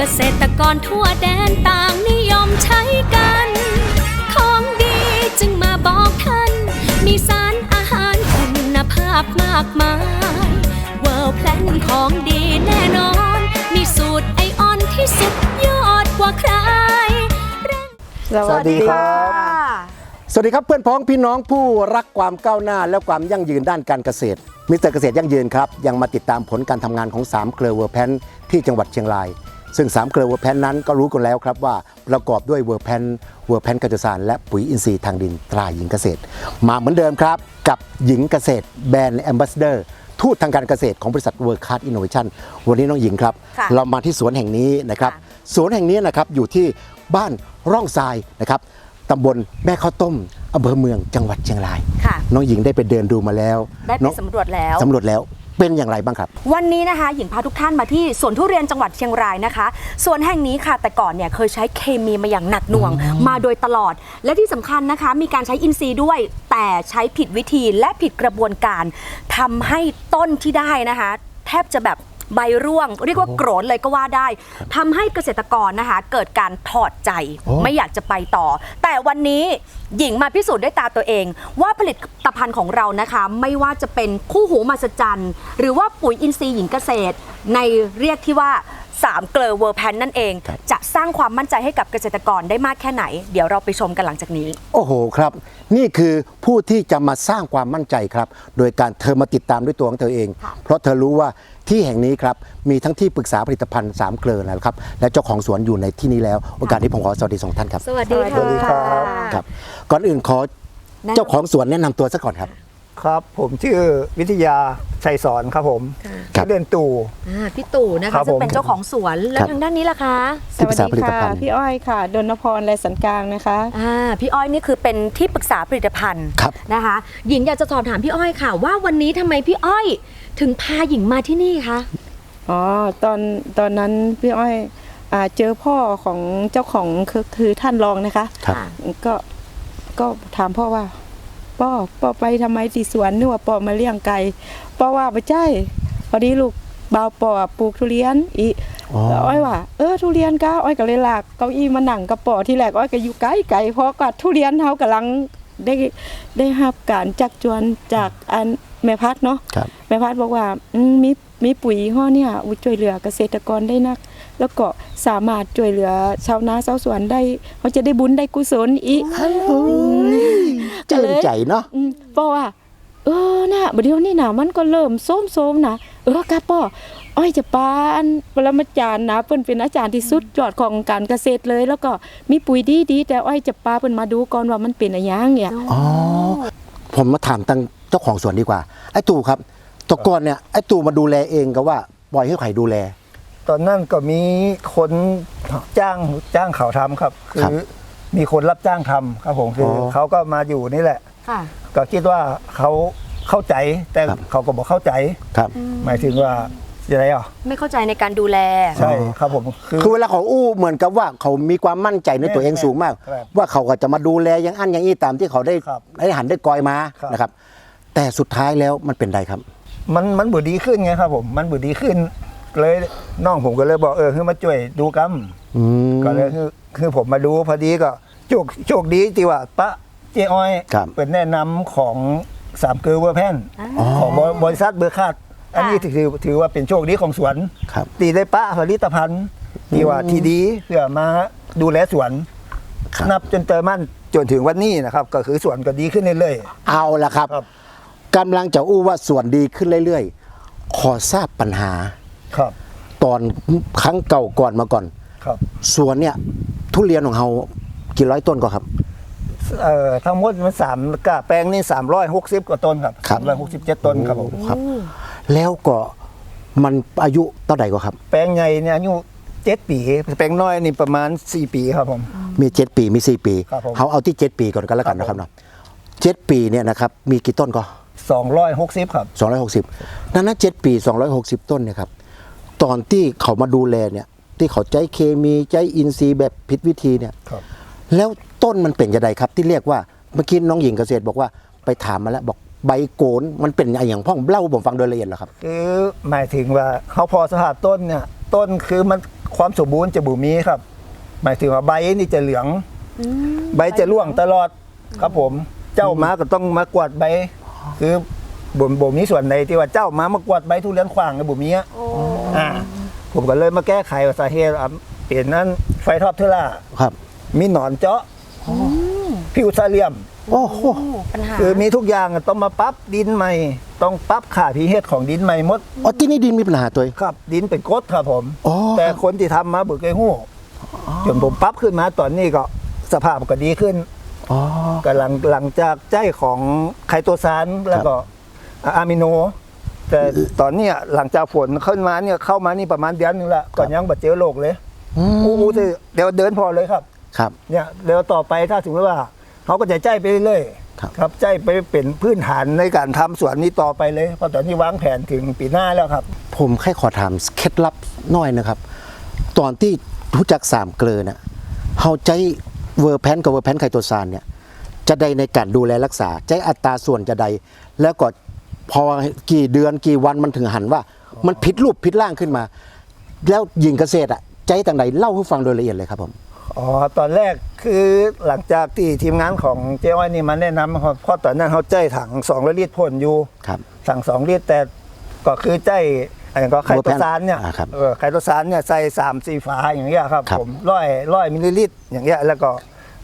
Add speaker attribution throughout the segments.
Speaker 1: เกษตรกรทั่วแดนต่างนิยมใช้กัน ของดีจึงมาบอกท่าน มีสารอาหารคุณภาพมากมายเวิร์แพลนของดีแน่นอน มีสูตรไอออนที่สุดยอดกว่าใคร
Speaker 2: สวัสดีครับ สวัสดีครับเพื่อนพ้องพี่น้องผู้รักความก้าวหน้าและความยั่งยืนด้านการเกษตรมิสเตอร์เกษตรยั่งยืนครับ ยังมาติดตามผลการทำงานของ3เกลือเวอร์แพนที่จังหวัดเชียงราย ซึ่ง3เกลือเวอร์แพนนั้นก็รู้กันแล้วครับว่าประกอบด้วยเวอร์แพนเวอร์แพนกัจจสารและปุ๋ยอินทรีย์ทางดินตราหญิงเกษตร มาเหมือนเดิมครับ กับหญิงเกษตรแบรนด์แอมบาสเดอร์ทูตทางการเกษตรของบริษัทเวิร์คคาร์ดอินโนเวชันวันนี้น้องหญิงครับ
Speaker 3: ค่ะ
Speaker 2: เรามาที่สวนแห่งนี้นะครับ
Speaker 3: ค่ะ
Speaker 2: สวนแห่งนี้นะครับอยู่ที่บ้านร่องทรายนะครับตำบลแม่ข้าวต้มอำเภอเมืองจังหวัดเชียงราย
Speaker 3: ค่ะ
Speaker 2: น้องหญิงได้ไปเดินดูมาแล้ว
Speaker 3: ได้ไป
Speaker 2: น้อง
Speaker 3: สำรวจแล้ว
Speaker 2: สำรวจแล้ว เป็นอย่างไรบ้างครับ
Speaker 3: วันนี้นะคะหญิงพาทุกท่านมาที่สวนทุเรียนจังหวัดเชียงรายนะคะสวนแห่งนี้ค่ะ แต่ก่อนเนี่ยเคยใช้เคมีมาอย่างหนักหน่วง มาโดยตลอด และที่สำคัญนะคะ มีการใช้อินทรีย์ด้วย แต่ใช้ผิดวิธีและผิดกระบวนการทำให้ต้นที่ได้นะคะ แทบจะแบบ ใบร่วง เรียกว่าโกรนเลยก็ว่าได้ทำให้เกษตรกรนะคะ เกิดการถอดใจ
Speaker 2: โอ้
Speaker 3: ไม่อยากจะไปต่อ แต่วันนี้หญิงมาพิสูจน์ด้วยตาตัวเอง ว่าผลิตภัณฑ์ของเรานะคะ ไม่ว่าจะเป็นคู่หูมหัศจรรย์ หรือว่าปุ๋ยอินทรีย์หญิงเกษตร ในเรียกที่ว่า 3 เกลอเวอร์แพนนั่นเอง
Speaker 2: ครับ
Speaker 3: จะสร้างความมั่นใจให้กับเกษตรกรได้มากแค่ไหน เดี๋ยวเราไปชมกันหลังจากนี้
Speaker 2: โอ้โหครับ นี่คือผู้ที่จะมาสร้างความมั่นใจครับ โดยการเธอมาติดตามด้วยตัวของเธอเอง
Speaker 3: ค่ะ
Speaker 2: เพราะเธอรู้ว่าที่แห่งนี้ครับ มีทั้งที่ปรึกษาผลิตภัณฑ์สามเกลือนะครับ และเจ้าของสวนอยู่ในที่นี้แล้ว โอกาสนี้ผมขอสวัสดีสองท่านครับ
Speaker 3: สวัสดี
Speaker 4: สวัสดีครับ
Speaker 2: ครับ ก่อนอื่นขอเจ้าของสวนแนะนำตัวซะก่อนครับ
Speaker 4: ครับ ผมชื่อวิทยาชัยสอนครับผม
Speaker 2: ครับ
Speaker 4: ชื่อเล่นตู่
Speaker 3: อ่าพี่ตู่นะ
Speaker 4: ครั
Speaker 3: คะ
Speaker 4: บ
Speaker 3: ซึ่ง
Speaker 4: ผม
Speaker 3: เป็นเจ้าของสวนและ
Speaker 2: ครับ
Speaker 3: ทางด้านนี้ล่ะคะ
Speaker 2: ที่ปรึกษาผลิตภัณฑ์
Speaker 5: พี่อ้อยค่ะ ดนพรและสันกลางนะคะ
Speaker 3: อ่าพี่อ้อยนี่คือเป็นที่ปรึกษาผลิตภัณฑ์
Speaker 2: ครับ
Speaker 3: นะคะ หญิงอยากจะสอบถามพี่อ้อยค่ะ ว่าวันนี้ทำไมพี่อ้อย ถึงพาหญิงมาที่นี่คะ
Speaker 5: อ๋อ ตอนตอนนั้นพี่อ้อยอาเจอพ่อของเจ้าของคือคือท่านรองนะคะ
Speaker 2: ครับ
Speaker 5: ก็ก็ถามพ่อว่า ป้อป้อไปทำไมที่สวนนึกว่าป้อมาเลี้ยงไก่ป้อว่าไม่ใช่พอดีลูกบ่าวป้อปลูกทุเรียนอี
Speaker 2: อ๋อ
Speaker 5: แล้วอ้อยว่าเออทุเรียนก้าอ้อยก็เลยลากเก้าอี้มานั่งกับป้อที่แรกอ้อยก็อยู่ไกลไกลเพราะก็ทุเรียนเฮากำลังได้ได้รับการจักจวนจากอันแม่พัดเนาะ
Speaker 2: ครับ
Speaker 5: แม่พัดบอกว่าอืมมีมีปุ๋ยยี่ห้อเนี่ยอุ๊ยช่วยเหลือเกษตรกรได้นัก แล้วก็สามารถช่วยเหลือชาวนาชาวสวนได้เขาจะได้บุญได้กุศลอีก
Speaker 2: จืนใจเนาะ
Speaker 5: อืมป้อว่า เออนะบัดเดี๋ยวนี้นะมันก็เริ่มโซมๆนะเออกะป้ออ้อยจะปาอันปรมาจารย์นะเพิ่นเป็นอาจารย์ที่สุดยอดของการเกษตรเลย แล้วก็มีปุ๋ยดีๆแต่อ้อยจะปาเพิ่นมาดูก่อนว่ามันเป็นอะไรอย่างเนี่ย
Speaker 2: อ๋อผมมาถามตั้งเจ้าของสวนดีกว่าไอ้ตู่ครับแตะก่อนเนี่ยไอ้ตู่มาดูแลเองก็ว่าปล่อยให้ใครดูแล
Speaker 4: ตอนนั้นก็มีคนจ้างจ้างเขาทำครับ คื
Speaker 2: ครับ
Speaker 4: อ มีคนรับจ้างทำครับผมคืออ
Speaker 2: อ
Speaker 4: เขาก็มาอยู่นี่แหละ
Speaker 3: ค่ะ
Speaker 4: ก็คิดว่าเขาเข้าใจแต่
Speaker 2: ครับ
Speaker 4: เขาก็บอกเข้าใจ
Speaker 2: ครับ
Speaker 4: หมายถึงว่าอะไรอะ
Speaker 3: ไม่เข้าใจในการดูแล
Speaker 4: ใช่ครับผมคือ
Speaker 2: คือเวลาเขาอู้เหมือนกับว่าเขามีความมั่นใจในตัวเองสูงมาก
Speaker 4: ครับ
Speaker 2: ว่าเขาก็จะมาดูแลอยังอันอย่างนี้ตามที่เขาได้
Speaker 4: ครับ
Speaker 2: ได้หันได้กอยมา
Speaker 4: ครับ
Speaker 2: นะครับ แต่สุดท้ายแล้วมันเป็นไรครับ
Speaker 4: มันมันบุดีขึ้นไงครับผม มันบุดีขึ้น เลยน้องผมก็เลยบอกเออคือมาช่วยดูกัม
Speaker 2: อืม
Speaker 4: ก็เลยคือคือผมมาดูพอดีก็โชคโชคดีที่ว่าปะเจ้อ้อย
Speaker 2: ครับ
Speaker 4: เป็นแนะนำของสามเกลือเวอร์แพน
Speaker 2: อ๋อ
Speaker 4: ของบริษัทเบอร์คาดอันนี้ถือถือว่าเป็นโชคดีของสวน
Speaker 2: ครับ
Speaker 4: ตีได้ปะผลิตภัณฑ์ที่ว่าที่ดีเพื่อมาดูแลสวน
Speaker 2: ครับ
Speaker 4: นับจนเติมมั่นจนถึงวันนี้นะครับ ก็คือสวนก็ดีขึ้นเรื่อย
Speaker 2: เอาละครับ
Speaker 4: ครับ
Speaker 2: กำลังจะอู้ว่าส่วนดีขึ้นเรื่อยๆ ขอทราบปัญหา
Speaker 4: ๆครับ
Speaker 2: ตอนครั้งเก่าก่อนมาก่อน
Speaker 4: ครับ
Speaker 2: สวนเนี่ยทุเรียนของเรากี่ร้อยต้นก็ครับ
Speaker 4: เอ่อทั้งหมดมันสามกะแปลงนี่สามร้อยหกสิบกว่าต้นครับ
Speaker 2: ครับ
Speaker 4: สามร้อยหกสิบเจ็ดต้นครับผม
Speaker 2: ครับ แล้วก็มันอายุเท่าไหร่ก็ครับ
Speaker 4: แปลงใหญ่เนี่ยอายุเจ็ดปี แปลงน้อยนี่ประมาณสี่ปีครับผม
Speaker 2: มีเจ็ดปีมีสี่ปี
Speaker 4: ครับผม
Speaker 2: เขาเอาที่เจ็ดปีก่อนก็แล้วกัน
Speaker 4: ครับ
Speaker 2: นะครับเนาะเจ็ดปีเนี่ยนะครับมีกี่ต้นก็
Speaker 4: สองร้อยหกสิบครับ
Speaker 2: 260 นั้นนะเจ็ดปี 260 ต้นเนี่ยครับ ตอนที่เขามาดูแลเนี่ย ที่เขาใจเคมีใจอินทรีย์แบบผิดวิธีเนี่ย
Speaker 4: ครับ
Speaker 2: แล้วต้นมันเป็นยังไงครับ ที่เรียกว่าเมื่อกี้น้องหญิงเกษตรบอกว่าไปถามมาแล้วบอกใบโกนมันเป็นอย่างพ่องเล่าให้ผมฟังโดยละเอียดเหรอครับ
Speaker 4: คือหมายถึงว่าเขาพอสภาพต้นเนี่ยต้นคือมันความสมบูรณ์จะบุมีครับ หมายถึงว่าใบนี่จะเหลือง ใบจะร่วงตลอดครับผม เจ้ามาก็ต้องมากวาดใบ คือบ่มบ่มีส่วนใดที่ว่าเจ้ามามากวาดใบทุเรียนขวางกับบุมีอะอ่า ผมก็เลยมาแก้ไขว่าสาเหตุอะเปลี่ยนนั้นไฟทอปเทอร่า
Speaker 2: ครับ
Speaker 4: มีหนอนเจาะผิวซาเลียม
Speaker 2: โอ้โห
Speaker 3: ปัญหา
Speaker 4: คือมีทุกอย่างอะต้องมาปรั๊บดินใหม่ ต้องปรั๊บค่าพีเฮดของดินใหม่หมด
Speaker 2: อ๋อที่นี่ดินมีปัญหาตัวเอง
Speaker 4: ครับ ดินเป็นกรดครับผม
Speaker 2: อ๋อ
Speaker 4: แต่คนที่ทำมาเบิกไอ้หู้จนผมปรั๊บขึ้นมาตอนนี้ก็สภาพก็ดีขึ้น
Speaker 2: อ๋อ
Speaker 4: กำลังหลังจากใจของไคโตซานแล้วก็อะมิโน แต่ตอนเนี้ยหลังจากฝนขึ้นมาเนี่ยเข้ามานี่ประมาณเดือนหนึงละก่อนยังบัดเจอโรคเลย
Speaker 2: อืม
Speaker 4: อู้อู้ที่เดี๋ยวเดินพอเลยครับ
Speaker 2: ครับ
Speaker 4: เนี่ยเดี๋ยวต่อไปถ้าสมมติว่าเขาก็จะใจไปเรื่อยๆ
Speaker 2: ครับ
Speaker 4: ครับใจไปเป็นพื้นฐานในการทำสวนนี้ต่อไปเลยเพราะตอนนี้วางแผนถึงปีหน้าแล้วครับ
Speaker 2: ผมแค่ขอถามเคล็ดลับหน่อยนะครับ ตอนที่รู้จักสามเกลือน่ะเฮาใจเวอร์แพนกับเวอร์แพนไคโตซานเนี่ย จะใดในการดูแลรักษา ใจอัตราส่วนจะใดแล้วก็ พอกี่เดือนกี่วันมันถึงหันว่า มันผิดรูปผิดร่างขึ้นมา แล้วยิงเกษตรอะใจต่างใดเล่าให้ฟังโดยละเอียดเลยครับผม
Speaker 4: อ๋อตอนแรกคือหลังจากที่ทีมงานของเจ้อ้อยนี่มาแนะนำครับเพราะตอนนั้นเขาใจถังสองลิตรพ่นอยู่
Speaker 2: ครับ
Speaker 4: สั่งสองลิตรแต่ก็คือใจอะไรก็ไคโตซานเนี่ย
Speaker 2: อ่าครับ
Speaker 4: เออไคโตซานเนี่ยใส่สามสี่ฝาอย่างเงี้ยครับ
Speaker 2: ครับ
Speaker 4: ผมร้อยร้อยมิลลิลิตรอย่างเงี้ยแล้วก็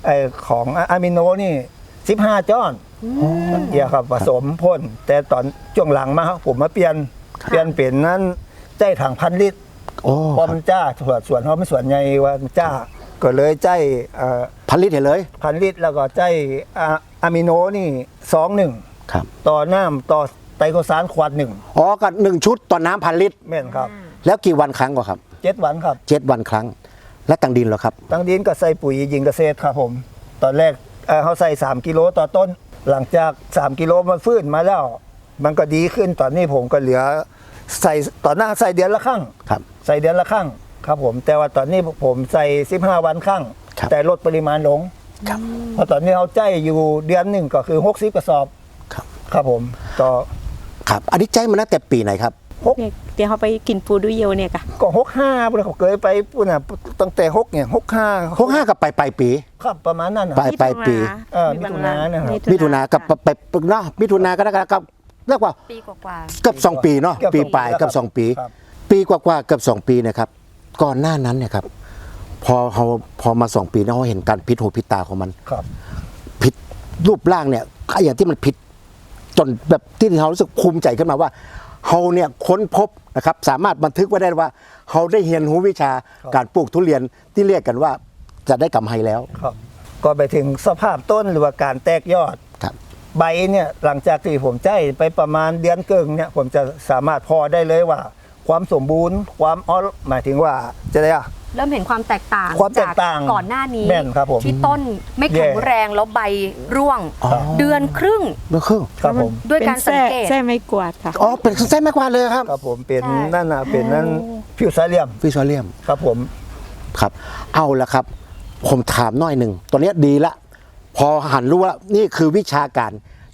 Speaker 4: ไอของอะมิโนนี่สิบห้าจ้อน เงี้ยครับผสมพ่น แต่ตอนช่วงหลังมาครับผมมาเปลี่ยนเปลี่ยนเป็นนั้นใจถังพันลิตร
Speaker 2: โอ้
Speaker 4: เพราะมันจ้าส่วนส่วนเขาไม่ส่วนใหญ่ว่ามันจ้า ก็เลยใจเอ่อ
Speaker 2: ผลิตเห็นเลย
Speaker 4: พันลิตรแล้วก็ใจอะอะมิโนนี่สองหนึ่ง
Speaker 2: ครับ
Speaker 4: ต่อน้ำต่อไตรโคซานขวดหนึ่ง
Speaker 2: อ๋อก็หนึ่งชุดต่อน้ำพันลิตร
Speaker 4: แม่นครับ
Speaker 2: แล้วกี่วันครั้งก็ครับ
Speaker 4: เจ็ดวันครับ
Speaker 2: เจ็ดวันครั้ง และตังดินเหรอครับ
Speaker 4: ตั้งดินก็ใส่ปุ๋ยยิงเกษตรครับผม ตอนแรกเอ่อเขาใส่ 3 กิโลต่อต้น หลังจาก 3 กิโลมันฟื้นมาแล้ว มันก็ดีขึ้นตอนนี้ผมก็เหลือใส่ตอนหน้าใส่เดือนละครั้ง
Speaker 2: ครับ
Speaker 4: ใส่เดือนละครั้งครับผม แต่ว่าตอนนี้ผมใส่ 15 วันครั้ง
Speaker 2: ครับ
Speaker 4: แต่ลดปริมาณลง
Speaker 2: ครับ
Speaker 4: เพราะตอนนี้เขาใจอยู่เดือนหนึ่งก็คือ 60 กระสอบ
Speaker 2: ครับ
Speaker 4: ครับผมต่อ
Speaker 2: ครับ อันนี้ใจมาตั้งแต่ปีไหนครับ
Speaker 5: เดี๋ยวเขาไปกินปูดูเยวเนี่ยกะ
Speaker 4: ก็65พุ่นเขาเคยไปปุ่นน่ะตั้งแต่6เนี่ย65
Speaker 2: หกห้ากับไปปลายปี
Speaker 4: ครับประมาณนั้นน่ะ
Speaker 2: ปลายปลายปี
Speaker 4: เออมิถุนาเนี่ยครับ
Speaker 2: มิถุนากับไปไปเนาะมิถุนาก็ได้กับเรียกว่า
Speaker 3: ปีกว่า
Speaker 2: เกือบสองปีเนาะ
Speaker 4: เกือบ
Speaker 2: ปี
Speaker 4: สอง
Speaker 2: ปลาย
Speaker 4: ปีแล้ว
Speaker 2: เกือบสองปี
Speaker 4: ครับ
Speaker 2: ปีกว่าๆเกือบสองปีเนะครับ ก่อนหน้านั้นเนี่ยครับ พอเขาพอมาสองปีเนี่ยเขาเห็นการพิษหูพิษตาของมัน
Speaker 4: ครับ
Speaker 2: ผิดรูปร่างเนี่ยไอ้อย่างที่มันผิด จนแบบที่เรารู้สึกภูมิใจขึ้นมาว่าเขาเนี่ยค้นพบนะครับสามารถบันทึกไว้ได้ว่าเขาได้เรียนรู้วิชาการปลูกทุเรียนที่เรียกกันว่าจะได้กำไรแล้ว
Speaker 4: ครับก็ไปถึงสภาพต้นหรือว่าการแตกยอด
Speaker 2: ครับ
Speaker 4: ใบเนี่ยหลังจากที่ผมใจไปประมาณเดือนเกิงเนี่ยผมจะสามารถพอได้เลยว่า ความสมบูรณ์ ความออหมายถึงว่าจะได้อะ
Speaker 3: ๆ เริ่มเห็นความแตกต่าง
Speaker 4: ความแตกต่าง
Speaker 3: จก่อนหน้านี้
Speaker 4: แม่นครับผม
Speaker 3: ที่ต้นไม่แข็ง
Speaker 4: แย่
Speaker 3: แรงแล้วใบร่วง
Speaker 2: อ๋อ
Speaker 3: เดือนครึ่ง
Speaker 2: เมื่อครึ่ง
Speaker 4: ครับผม
Speaker 3: ด้วยการสังเกต
Speaker 5: แส้ไม่กวาดค่ะ
Speaker 2: อ๋อเป็นเส้นแม่กวาดเลยครับ
Speaker 4: ครับผมเป็น
Speaker 3: ใช่
Speaker 4: นั่นน่ะเป็นนั่นฟิวซาเลียม
Speaker 2: ฟิชเลียม
Speaker 4: ครับผม
Speaker 2: ครับเอาละครับ ผมถามหน่อยหนึ่งตอนนี้ยดีละ พอหันรู้ว่านี่คือวิชาการ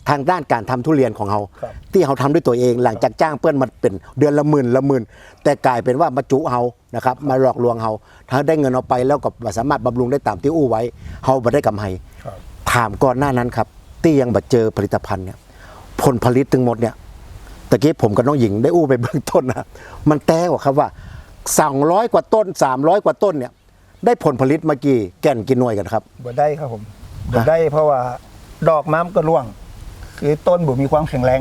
Speaker 2: ทางด้านการทำทุเรียนของเรา
Speaker 4: ครับ
Speaker 2: ที่เขาทำด้วยตัวเองหลังจากจ้างเพื่อนมาเป็นเดือนละหมื่นละหมื่นแต่กลายเป็นว่ามาจุเฮานะครับมาหลอกลวงเฮาถ้าได้เงินเอาไปแล้วก็บ่สามารถบำรุงได้ตามที่อู้ไว้เฮาบ่ได้กำไร
Speaker 4: ครับ
Speaker 2: ถามก่อนหน้านั้นครับ ที่ยังบ่เจอผลิตภัณฑ์เนี่ยผลผลิตทั้งหมดเนี่ยตะกี้ผมกับน้องหญิงได้อู้ไปเบื้องต้นนะมันแต้กว่าครับว่า200กว่าต้น 300 กว่าต้นเนี่ยได้ผลผลิตมากี่แก่นกี่หน่วยกันครับ
Speaker 4: บ่ได้ครับผมบ่ได้เพราะว่าดอกม้ามก็ร่วง คือต้นบ่มีความแข็งแรง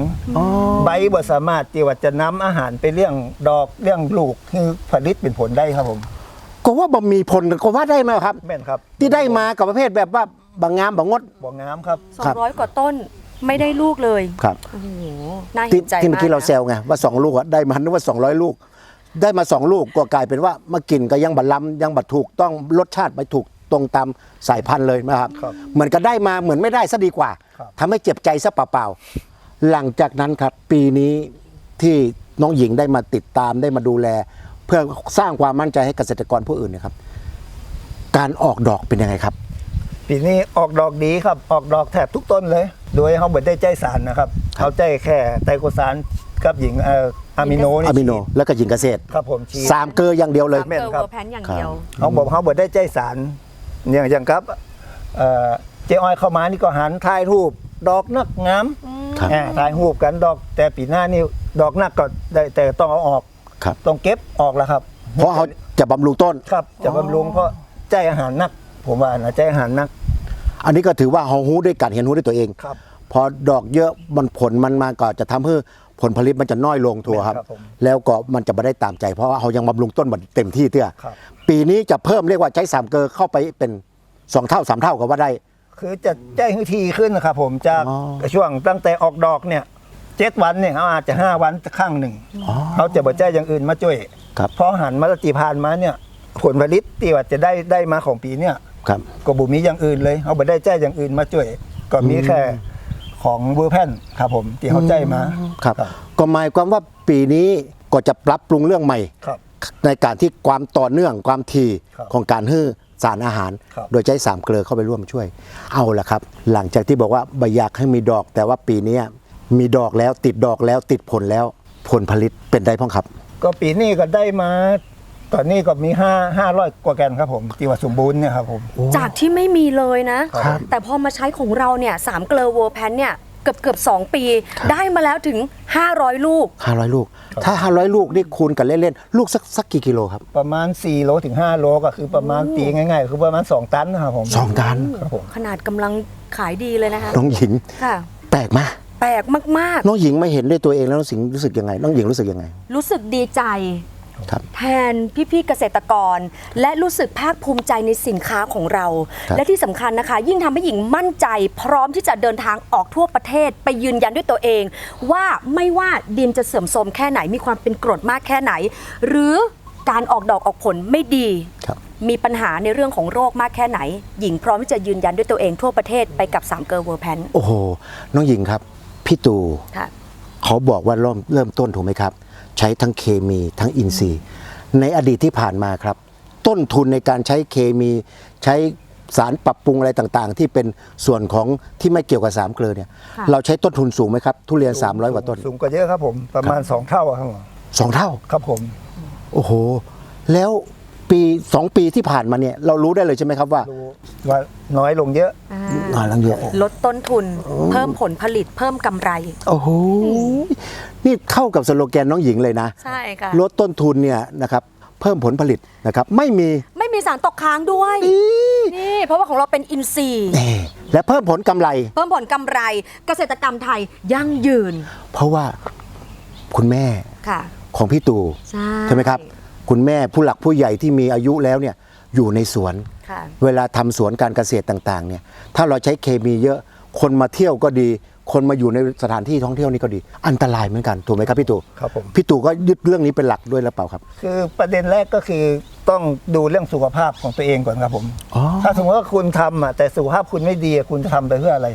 Speaker 4: ใบบ่สามารถที่ว่าจะนํอาหารไปเลี้ยงดอกเลี้ยงลูกคือผลิตเป็นผลได้ครับผม
Speaker 2: ก็ว่าบ่มีผลก็ว่าได้ไหมครับ
Speaker 4: แม่นครับ
Speaker 2: ที่ได้มากับประเภทแบบว่าบางงามบางงด
Speaker 4: บ่งามครับ
Speaker 2: ครับ
Speaker 3: 200กว่าต้นไม่ได้ลูกเลย
Speaker 2: ครับ
Speaker 3: โอ้โหน่า
Speaker 2: ที่
Speaker 3: เห็นใจ
Speaker 2: ที่เมื่อกี้
Speaker 3: ก
Speaker 2: เรา
Speaker 3: นะ
Speaker 2: แซวไงว่า2ลูกอะได้มานึกว่า200ลูก ได้มา2ลูกก็กลายเป็นว่ามากินก็ยังบัดล้ำยังบัดถูกต้องรสชาติไม่ถูก ตรงตามสายพันธุ์เลยนะครับ
Speaker 4: ครับ
Speaker 2: เหมือนกับได้มาเหมือนไม่ได้ซะดีกว่า
Speaker 4: ครับ
Speaker 2: ทำให้เจ็บใจซะเปล่าๆหลังจากนั้นครับ ปีนี้ที่น้องหญิงได้มาติดตามได้มาดูแล เพื่อสร้างความมั่นใจให้เกษตรกรผู้อื่นเนะครับ การออกดอกเป็นยังไงครับ
Speaker 4: ปีนี้ออกดอกดีครับ ออกดอกแทบทุกต้นเลย โดยเขาบ่ได้ใจสารนะครับ
Speaker 2: ครับ
Speaker 4: เขาใจแค่ไตรโคซานกับหญิงเอ่ออะมิโนนี่
Speaker 2: อะมิโนแล้วก็หญิงเกษตร
Speaker 4: ครับผมฉีด
Speaker 2: สามเกลืออย่างเดียวเลย
Speaker 3: สามเกลอ
Speaker 4: ครั
Speaker 3: เว
Speaker 4: บ
Speaker 3: อร์แพนอย่างเดียว
Speaker 4: เขาบอกเขาบอกได้ใจสาร อย่างอย่างครับเอ่อเจ๊อ้อยเข้ามานี่ก็หันถ่ายรูป ดอกนักงาม
Speaker 2: ครับ
Speaker 4: อ่าถ่ายรูปกันดอก แต่ปีหน้านี่ดอกนักก็ได้แต่ต้องเอาออก
Speaker 2: ครับ
Speaker 4: ต้องเก็บออกแล้วครับ
Speaker 2: เพราะเขาจะบำรุงต้น
Speaker 4: ครับจะบำรุงเพราะใจอาหารนัก ผมว่านะใจอาหารนัก
Speaker 2: อันนี้ก็ถือว่าเขาหู้ด้วยกันเห็นหู้ด้วยตัวเอง
Speaker 4: ครับ
Speaker 2: พอดอกเยอะมันผลมันมาก็จะทำให้ ผลผลิตมันจะน้อยลงทัวครับ
Speaker 4: ครับผม
Speaker 2: แล้วก็มันจะไม่ได้ตามใจ เพราะว่าเขายังบำรุงต้นมันเต็มที่เตี้ย
Speaker 4: ครับ
Speaker 2: ปีนี้จะเพิ่มเรียกว่าใช้สามเกลอเข้าไปเป็นสองเท่าสามเท่าก็ว่าได้
Speaker 4: คือจะใจให้ทีขึ้นนะครับผมจาก
Speaker 2: อ๋อ
Speaker 4: ช่วงตั้งแต่ออกดอกเนี่ยเจ็ดวันเนี่ยเขาอาจจะห้าวันข้างหนึ่งเขาจะบ่ใจอย่างอื่นมาช่วย
Speaker 2: ครับ
Speaker 4: เพราะหันมาตจีพานมาเนี่ยผลผลิตที่ว่าจะได้ได้มาของปีเนี่ย
Speaker 2: ครับ
Speaker 4: ก็บุมีอย่างอื่นเลยเขาบ่ได้ใจอย่างอื่นมาช่วย ก็มีแค่ ของเวอร์แพนครับผมที่เขาใจมา
Speaker 2: ครับ ก็หมายความว่าปีนี้ก็จะปรับปรุงเรื่องใหม่
Speaker 4: ครับ
Speaker 2: ในการที่ความต่อเนื่องความที
Speaker 4: ครับ
Speaker 2: ของการฮื้อสารอาหาร
Speaker 4: ครับ
Speaker 2: โดยใช้สามเกลือเข้าไปร่วมช่วย เอาละครับ หลังจากที่บอกว่าใบอยากให้มีดอก แต่ว่าปีนี้มีดอกแล้วติดดอกแล้วติดผลแล้วผลผลิตเป็นได้พ้องครับ
Speaker 4: ก็ปีนี้ก็ได้มา ตอนนี้ก็มีห้าห้าร้อยกว่าแกนครับผมที่ว่าสมบูรณ์เนี่ยครับผม
Speaker 3: จากที่ไม่มีเลยนะ
Speaker 4: ครับ
Speaker 3: แต่พอมาใช้ของเราเนี่ยสามเกลอเวอร์แพนเนี่ยเกือบเกือบสองปี ได้มาแล้วถึง 500 ลูก
Speaker 2: 500ลูก ถ้า500ลูกนี่คูณกันเล่นๆ ลูกสักสักกี่กิโลครับ
Speaker 4: ประมาณ 4 โลถึง 5 โลก็คือประมาณตีง่ายๆ คือประมาณ 2 ตันนะครับผม
Speaker 2: สองตัน
Speaker 4: ครับผม
Speaker 3: ขนาดกำลังขายดีเลยนะคะ
Speaker 2: น้องหญิง
Speaker 3: ค่ะ
Speaker 2: แปลกไหม
Speaker 3: แปลกมาก
Speaker 2: น้องหญิงไม่เห็นด้วยตัวเองแล้วน้องสิงรู้สึกยังไง น้องหญิงรู้สึกยังไง
Speaker 3: ๆ รู้สึกดีใจ
Speaker 2: ครับ
Speaker 3: แทนพี่ๆเกษตรกร และรู้สึกภาคภูมิใจในสินค้าของเรา
Speaker 2: ครับ
Speaker 3: และที่สำคัญนะคะ ยิ่งทำให้หญิงมั่นใจ พร้อมที่จะเดินทางออกทั่วประเทศ ไปยืนยันด้วยตัวเอง ว่าไม่ว่าดินจะเสื่อมโทรมแค่ไหนมีความเป็นกรดมากแค่ไหน หรือการออกดอกออกผลไม่ดี
Speaker 2: ครับ
Speaker 3: มีปัญหาในเรื่องของโรคมากแค่ไหน หญิงพร้อมที่จะยืนยันด้วยตัวเองทั่วประเทศไปกับ3เกอร์เวอร์แพน
Speaker 2: โอ้โห น้องหญิงครับ พี่ตู่
Speaker 3: ค่ะ
Speaker 2: เขาบอกว่าเริ่มเริ่มต้นถูกไหมครับ ใช้ทั้งเคมีทั้งอินทรีย์ ในอดีตที่ผ่านมาครับ ต้นทุนในการใช้เคมี ใช้สารปรับปรุงอะไรต่างๆ ที่เป็นส่วนของที่ไม่เกี่ยวกับสามเกลือเนี่ย
Speaker 3: ค่ะ
Speaker 2: เราใช้ต้นทุนสูงไหมครับ ทุเรียน 300 กว่าต้น
Speaker 4: สูงกว่าเยอะครับผมประมาณ 2 เท่าครับผม
Speaker 2: สองเท่า
Speaker 4: ครับผม
Speaker 2: โอ้โห แล้วปีสองปีที่ผ่านมาเนี่ยเรารู้ได้เลยใช่ไหมครับว่า
Speaker 4: ดูว่าน้อยลงเยอะ
Speaker 2: อ่าลังเยอะ
Speaker 3: ลดต้นทุนเพิ่มผลผลิตเพิ่มกำไร
Speaker 2: โอ้โห นี่เข้ากับสโลแกนน้องหญิงเลยนะ
Speaker 3: ใช่ค่ะ
Speaker 2: ลดต้นทุนเนี่ยนะครับเพิ่มผลผลิตนะครับไม่มี
Speaker 3: ไม่มีสารตกค้างด้วย นี่เพราะว่าของเราเป็นอินทรีย์
Speaker 2: แน่และเพิ่มผลกำไร
Speaker 3: เพิ่มผลกำไรเกษตรกรรมไทยยั่งยืน
Speaker 2: เพราะว่าคุณแม่
Speaker 3: ค่ะ
Speaker 2: ของพี่ตู่
Speaker 3: ใช่
Speaker 2: ไหมครับ คุณแม่ผู้หลักผู้ใหญ่ที่มีอายุแล้วเนี่ยอยู่ในสวน
Speaker 3: ค่ะ
Speaker 2: เวลาทำสวนการเกษตรต่างๆเนี่ยถ้าเราใช้เคมีเยอะคนมาเที่ยวก็ดี คนมาอยู่ในสถานที่ท่องเที่ยวนี่ก็ดี อันตรายเหมือนกันถูกไหมครับพี่ตู่
Speaker 4: ครับผม
Speaker 2: พี่ตู่ก็ยึดเรื่องนี้เป็นหลักด้วยหรือเปล่าครับ
Speaker 4: คือประเด็นแรกก็คือต้องดูเรื่องสุขภาพของตัวเองก่อนครับผม
Speaker 2: อ๋อ
Speaker 4: ถ้าสมมติว่าคุณทำอะแต่สุขภาพคุณไม่ดีอะคุณจะทำไปเพื่ออะไร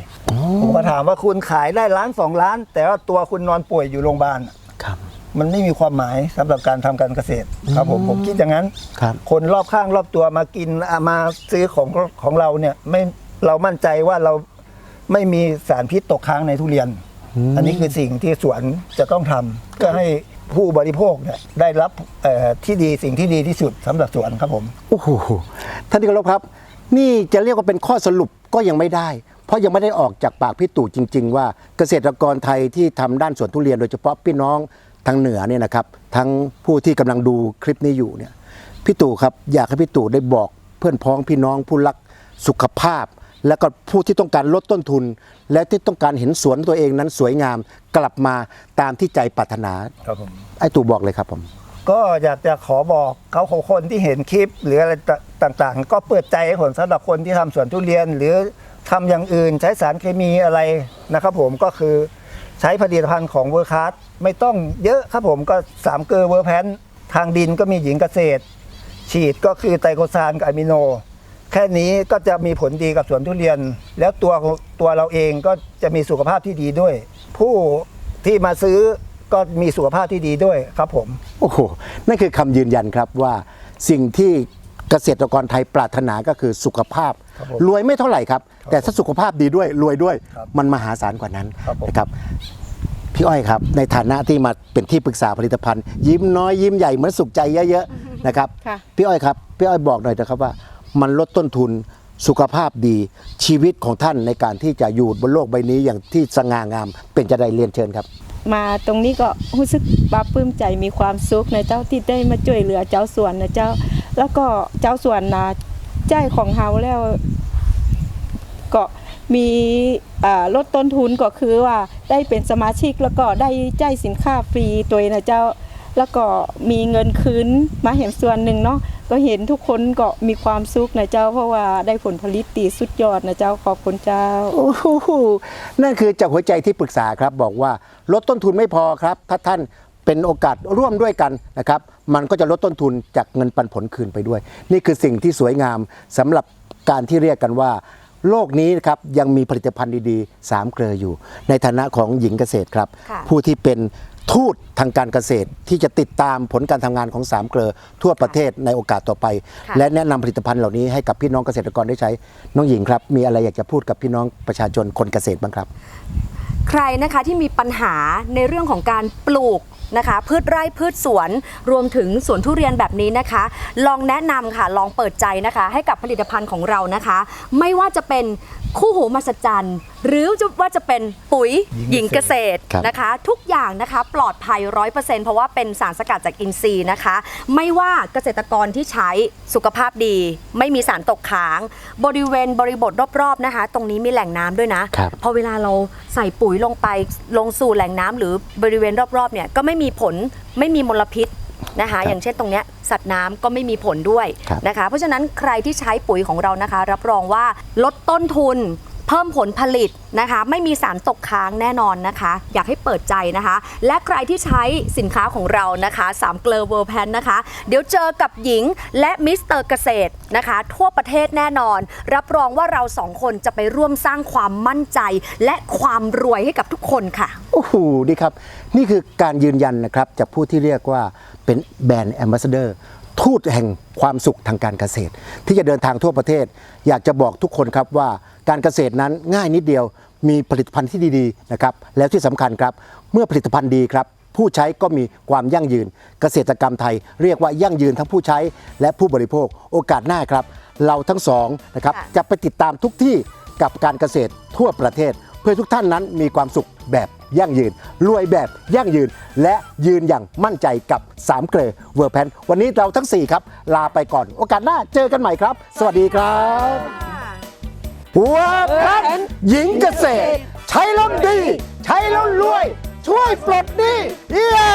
Speaker 4: ผมก็ถามว่าคุณขายได้ล้านสองล้าน แต่ว่าตัวคุณนอนป่วยอยู่โรงพยาบาลอะ
Speaker 2: ครับ
Speaker 4: มันไม่มีความหมายสำหรับการทำการเกษตรครับผมผมคิดอย่างนั้น
Speaker 2: ครับ
Speaker 4: คนรอบข้างรอบตัวมากินอะมาซื้อของของเราเนี่ยไม่เรามั่นใจว่าเรา ไม่มีสารพิษตกค้างในทุเรียน อันนี้คือสิ่งที่สวนจะต้องทำเพื่อให้ผู้บริโภคเนี่ยได้รับเอ่อที่ดีสิ่งที่ดีที่สุดสำหรับสวนครับผม
Speaker 2: โอ้โหท่านที่เคารพครับ นี่จะเรียกว่าเป็นข้อสรุปก็ยังไม่ได้ เพราะยังไม่ได้ออกจากปากพี่ตู่จริง ๆ ว่าเกษตรกรไทยที่ทำด้านสวนทุเรียนโดยเฉพาะพี่น้องทางเหนือเนี่ยนะครับทั้งผู้ที่กำลังดูคลิปนี้อยู่เนี่ยพี่ตู่ครับอยากให้พี่ตู่ได้บอกเพื่อนพ้องพี่น้องผู้รักสุขภาพ และก็ผู้ที่ต้องการลดต้นทุน และที่ต้องการเห็นสวนตัวเองนั้นสวยงามกลับมาตามที่ใจปรารถนา
Speaker 4: ครับผม
Speaker 2: ไอ้ตู่บอกเลยครับผม
Speaker 4: ก็อยากจะขอบอกเขาคนที่เห็นคลิป หรืออะไรต่างๆ ก็เปิดใจให้ผลสำหรับคนที่ทำสวนทุเรียน หรือทำอย่างอื่นใช้สารเคมีอะไรนะครับผมก็คือใช้ผลิตภัณฑ์ของเวอร์คัสไม่ต้องเยอะครับผมก็สามเกลอเวอร์แพนทางดินก็มีหญิงเกษตร ฉีดก็คือไตรโคซานกับอะมิโน แค่นี้ก็จะมีผลดีกับสวนทุเรียน แล้วตัวของตัวเราเองก็จะมีสุขภาพที่ดีด้วย ผู้ที่มาซื้อก็มีสุขภาพที่ดีด้วยครับผม
Speaker 2: โอ้โห นั่นคือคำยืนยันครับว่าสิ่งที่เกษตรกรไทยปรารถนาก็คือสุขภาพ
Speaker 4: ครับผม
Speaker 2: รวยไม่เท่าไหร่ครับ แต่ถ้าสุขภาพดีด้วยรวยด้วย
Speaker 4: ครับ
Speaker 2: มันมหาศาลกว่านั้น
Speaker 4: ครับผม
Speaker 2: นะครับ พี่อ้อยครับ ในฐานะที่มาเป็นที่ปรึกษาผลิตภัณฑ์ ยิ้มน้อยยิ้มใหญ่เหมือนสุขใจเยอะๆนะครับ
Speaker 5: ค่ะ
Speaker 2: พี่อ้อยครับพี่อ้อยบอกหน่อยนะครับว่า มันลดต้นทุนสุขภาพดีชีวิตของท่านในการที่จะอยู่บนโลกใบนี้อย่างที่สง่างามเป็นจะได้เรียนเชิญครับ
Speaker 5: มาตรงนี้ก็รู้สึกปลาปลื้มใจมีความสุขนะเจ้าที่ได้มาช่วยเหลือเจ้าสวนนะเจ้า แล้วก็เจ้าสวนนะใจของเฮาแล้ว ก็มีลดต้นทุนก็คือว่าได้เป็นสมาชิกแล้วก็ได้ใจาสินค้าฟรีตัวนะเจ้า แล้วก็มีเงินคืนมาเห็นส่วนหนึ่งเนาะ ก็เห็นทุกคนก็มีความสุขนะเจ้าเพราะว่าได้ผลผลิตตีสุดยอดนะเจ้าขอบคุณเจ้า
Speaker 2: โอ้โหนั่นคือจากหัวใจที่ปรึกษาครับบอกว่าลดต้นทุนไม่พอครับ ถ้าท่านเป็นโอกาสร่วมด้วยกันนะครับ มันก็จะลดต้นทุนจากเงินปันผลคืนไปด้วย นี่คือสิ่งที่สวยงามสำหรับการที่เรียกกันว่า โลกนี้นะครับยังมีผลิตภัณฑ์ดีๆสามเกลืออยู่ ในฐานะของหญิงเกษตรครับ
Speaker 3: ค่ะ
Speaker 2: ผู้ที่เป็น ทูตทางการเกษตรที่จะติดตามผลการทำงานของสามเกลือทั่วประเทศในโอกาสต่อไป
Speaker 3: ค่ะ
Speaker 2: และแนะนำผลิตภัณฑ์เหล่านี้ให้กับพี่น้องเกษตรกรได้ใช้ น้องหญิงครับ มีอะไรอยากจะพูดกับพี่น้องประชาชนคนเกษตรบ้างครับ
Speaker 3: ใครนะคะที่มีปัญหาในเรื่องของการปลูกนะคะ พืชไร่พืชสวนรวมถึงสวนทุเรียนแบบนี้นะคะ ลองแนะนำค่ะลองเปิดใจนะคะ ให้กับผลิตภัณฑ์ของเรานะคะ ไม่ว่าจะเป็น คู่หูมหัศจรรย์หรือจะว่าจะเป็นปุ๋ยหญิงเกษตร
Speaker 2: ครับ
Speaker 3: นะคะ ทุกอย่างนะคะปลอดภัยร้อยเปอร์เซ็นต์เพราะว่าเป็นสารสกัดจากอินทรีย์นะคะ ไม่ว่าเกษตรกรที่ใช้สุขภาพดี ไม่มีสารตกค้าง บริเวณบริบทรอบๆนะคะ ตรงนี้มีแหล่งน้ำด้วยนะ
Speaker 2: ครับ
Speaker 3: พอเวลาเราใส่ปุ๋ยลงไปลงสู่แหล่งน้ำหรือบริเวณรอบๆเนี่ยก็ไม่มีผลไม่มีมลพิษ นะคะ อย่างเช่นตรงเนี้ยสัตว์น้ำก็ไม่มีผลด้วย
Speaker 2: ครับ
Speaker 3: นะคะ เพราะฉะนั้นใครที่ใช้ปุ๋ยของเรานะคะ รับรองว่าลดต้นทุนเพิ่มผลผลิตนะคะ ไม่มีสารตกค้างแน่นอนนะคะ อยากให้เปิดใจนะคะ และใครที่ใช้สินค้าของเรานะคะสามเกลอเวอร์แพนนะคะ เดี๋ยวเจอกับหญิงและมิสเตอร์เกษตรนะคะ ทั่วประเทศแน่นอน รับรองว่าเราสองคนจะไปร่วมสร้างความมั่นใจ และความรวยให้กับทุกคนค่ะ
Speaker 2: โอ้โหดีครับ นี่คือการยืนยันนะครับจากผู้ที่เรียกว่าเป็นแบรนด์แอมบาสเดอร์ ทูตแห่งความสุขทางการเกษตร ที่จะเดินทางทั่วประเทศ อยากจะบอกทุกคนครับว่าการเกษตรนั้นง่ายนิดเดียวมีผลิตภัณฑ์ที่ดีๆนะครับแล้วที่สำคัญครับเมื่อผลิตภัณฑ์ดีครับ ผู้ใช้ก็มีความยั่งยืน เกษตรกรรมไทย เรียกว่ายั่งยืนทั้งผู้ใช้และผู้บริโภคโอกาสหน้าครับ เราทั้งสองนะครับ
Speaker 3: ค่ะ
Speaker 2: จะไปติดตามทุกที่กับการเกษตรทั่วประเทศ เพื่อทุกท่านนั้นมีความสุขแบบยั่งยืน รวยแบบยั่งยืน และยืนอย่างมั่นใจกับ 3 เกลอเวอร์แพนวันนี้เราทั้ง 4 ครับ ลาไปก่อน โอกาสหน้าเจอกันใหม่ครับ สวัสดีครับเวอร์แพนหญิงเกษตร ใช้แล้วดี ใช้แล้วรวย ช่วยปลดหนี้เย้